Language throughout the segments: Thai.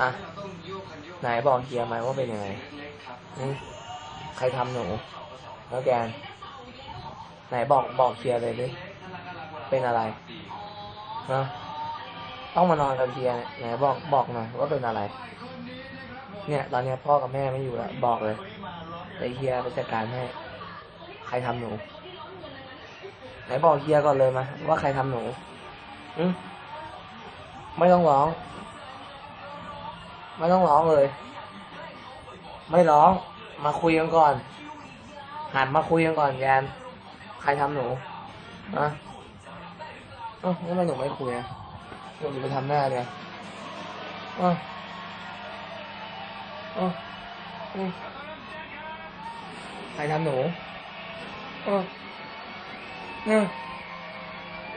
อะไหนบอกเฮียไหมว่าเป็นยังไงอืมใครทำหนู แล้วแกน ไหนบอกบอกเฮียเลยดิ เป็นอะไรนะต้องมานอนกับเฮียไหนบอกบอกหน่อยว่าเป็นอะไร เนี่ย ตอนเนี้ยพ่อกับแม่ไม่อยู่แล้วบอกเลยแต่เฮียไปจัดการให้ ใครทำหนู ไหนบอกเฮียก่อนเลยมาว่าใครทำหนูอืมไม่ต้องร้อง ไม่ต้องร้องเลย ไม่ร้อง มาคุยกันก่อน หันมาคุยกันก่อนแกนใครทำหนูอะอ้าทำไมหนูไม่คุยอะหนูไปทำหน้าเลยอ้าเอ้าอืมใครทำหนูอ้าเนี่ย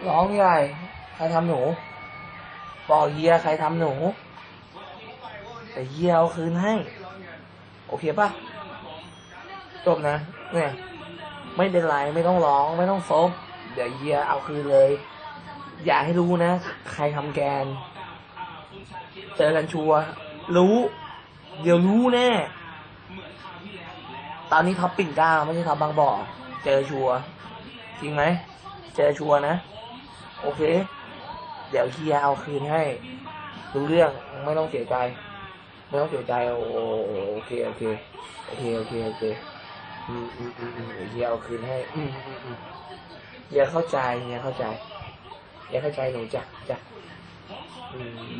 ร้องใหญ่ใครทำหนูบอกเฮียใครทำหนู แต่เฮียเอาคืนให้ โอเคปะจบนะ เนี่ย ไม่เป็นไรไม่ต้องร้องไม่ต้องซบเดี๋ยวเฮียเอาคืนเลย อย่าให้รู้นะ ใครทำแกน เจอกันชัวรู้ เดี๋ยวรู้แน่ตอนนี้ท็อปปิ่นเกล้าไม่ใช่ท็อปบางบ่อเจอชัวจริงไหมเจอชัวนะ โอเค เดี๋ยวเฮียเอาคืนให้รู้เรื่องไม่ต้องเสียใจ ไม่ต้องเสียใจโอโอเคโอเคโอเคโอเคโอเคอืมอืมอืมอืมเดี๋ยวเฮียเอาคืนให้อืมอืมอืมเฮียเข้าใจเฮียเข้าใจเฮียเข้าใจหนูจ้ะจ้ะอืม